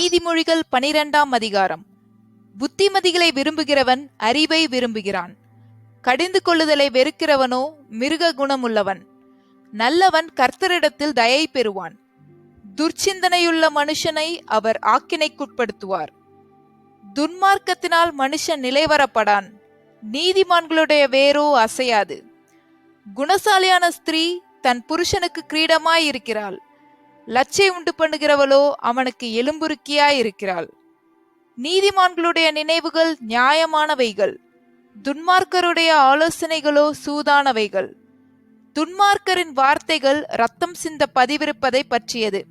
நீதிமொழிகள் பனிரெண்டாம் அதிகாரம். புத்திமதிகளை விரும்புகிறவன் அறிவை விரும்புகிறான். கடிந்து கொள்ளுதலை வெறுக்கிறவனோ மிருக குணமுள்ளவன். நல்லவன் கர்த்தரிடத்தில் தயை பெறுவான். துர்ச்சிந்தனையுள்ள மனுஷனை அவர் ஆக்கினைக்குட்படுத்துவார். துன்மார்க்கத்தினால் மனுஷன் நிலைவரப்படான். நீதிமான்களுடைய வேரோ அசையாது. குணசாலியான ஸ்திரீ தன் புருஷனுக்கு கிரீடமாய் இருக்கிறாள் லச்சை உண்டு பண்ணுகிறவளோ அவனுக்கு எலும்புருக்கியாயிருக்கிறாள் நீதிமான்களுடைய நினைவுகள் நியாயமானவைகள். துன்மார்க்கருடைய ஆலோசனைகளோ சூதானவைகள். துன்மார்க்கரின் வார்த்தைகள் ரத்தம் சிந்த பதிவிருப்பதை பற்றியது.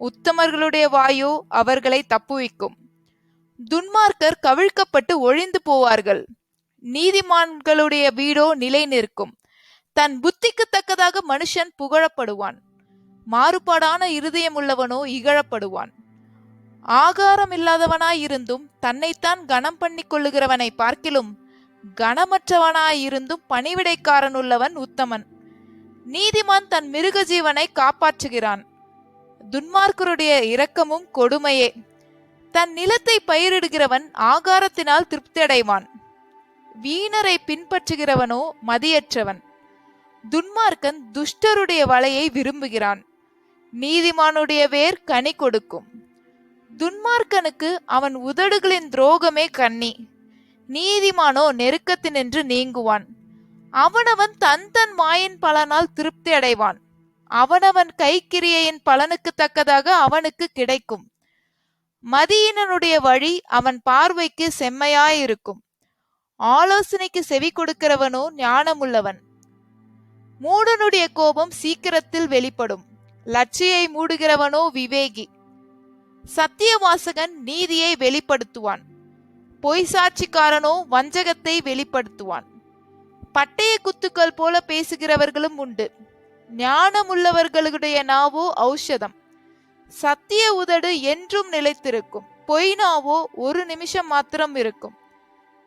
உத்தமர்களுடைய வாயோ அவர்களை தப்புவிக்கும். துன்மார்க்கர் கவிழ்க்கப்பட்டு ஒழிந்து போவார்கள். நீதிமான்களுடைய வீடோ நிலை நிற்கும் தன் புத்திக்கு தக்கதாக மனுஷன் புகழப்படுவான். மாறுபாடான இருதயம் உள்ளவனோ இகழப்படுவான். ஆகாரம் இல்லாதவனாயிருந்தும் தன்னைத்தான் கனம் பண்ணி கொள்ளுகிறவனை பார்க்கிலும் கனமற்றவனாயிருந்தும் பணிவிடைக்காரன் உள்ளவன் உத்தமன். நீதிமான் தன் மிருக ஜீவனை காப்பாற்றுகிறான். துன்மார்க்கருடைய இரக்கமும் கொடுமையே. தன் நிலத்தை பயிரிடுகிறவன் ஆகாரத்தினால் திருப்தியடைவான். வீணரை பின்பற்றுகிறவனோ மதியற்றவன். துன்மார்க்கன் துஷ்டருடைய வலையை விரும்புகிறான். நீதிமானுடைய வேர் கனி கொடுக்கும். துன்மார்க்கனுக்கு அவன் உதடுகளின் துரோகமே கண்ணி. நீதிமானோ நெருக்கத்தினின்று நீங்குவான். அவனவன் தன் தன் மாயின் பலனால் திருப்தி அடைவான். அவனவன் கைக்கிரியையின் பலனுக்கு தக்கதாக அவனுக்கு கிடைக்கும். மதியினனுடைய வழி அவன் பார்வைக்கு செம்மையாயிருக்கும். ஆலோசனைக்கு செவி கொடுக்கிறவனோ ஞானமுள்ளவன். மூடனுடைய கோபம் சீக்கிரத்தில் வெளிப்படும். லட்சியை மூடுகிறவனோ விவேகி. சத்தியவாசகன் நீதியை வெளிப்படுத்துவான். பொய் சாட்சிக்காரனோ வஞ்சகத்தை வெளிப்படுத்துவான். பட்டய குத்துக்கள் போல பேசுகிறவர்களும் உண்டு. ஞானமுள்ளவர்களுடைய நாவோ ஔஷதம். சத்திய உதடு என்றும் நிலைத்திருக்கும். பொய் நாவோ ஒரு நிமிஷம் மாத்திரம் இருக்கும்.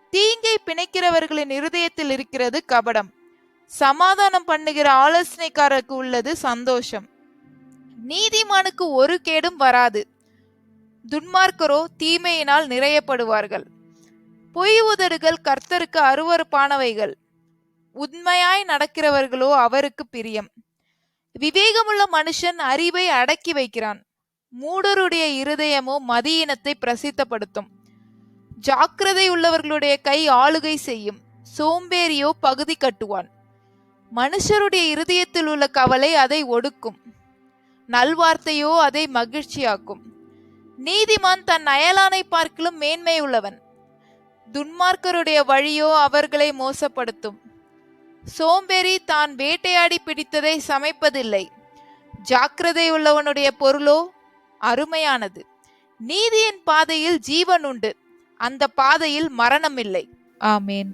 தீங்கை பிணைக்கிறவர்களின் இருதயத்தில் இருக்கிறது கபடம். சமாதானம் பண்ணுகிற ஆலோசனைக்காரருக்கு உள்ளது சந்தோஷம். நீதிமானுக்கு ஒரு கேடும் வராது. துன்மார்க்கரோ தீமையினால் நிறையப்படுவார்கள். பொய் உதடுகள் கர்த்தருக்கு அருவருப்பானவைகள். உண்மையாய் நடக்கிறவர்களோ அவருக்கு பிரியம். விவேகமுள்ள மனுஷன் அறிவை அடக்கி வைக்கிறான். மூடருடைய இருதயமோ மதியினத்தை பிரசித்தப்படுத்தும். ஜாக்கிரதை உள்ளவர்களுடைய கை ஆளுகை செய்யும். சோம்பேறியோ பகுதி கட்டுவான். மனுஷருடைய இருதயத்தில் உள்ள கவலை அதை ஒடுக்கும். நல்வார்த்தையோ அதை மகிழ்ச்சியாக்கும். நீதிமான் தன் அயலானை பார்க்கிலும் மேன்மை உள்ளவன். துன்மார்க்கருடைய வழியோ அவர்களை மோசப்படுத்தும். சோம்பேறி தான் வேட்டையாடி பிடித்ததை சமைப்பதில்லை. ஜாக்கிரதை உள்ளவனுடைய பொருளோ அருமையானது. நீதியின் பாதையில் ஜீவன் உண்டு. அந்த பாதையில் மரணமில்லை. ஆமேன்.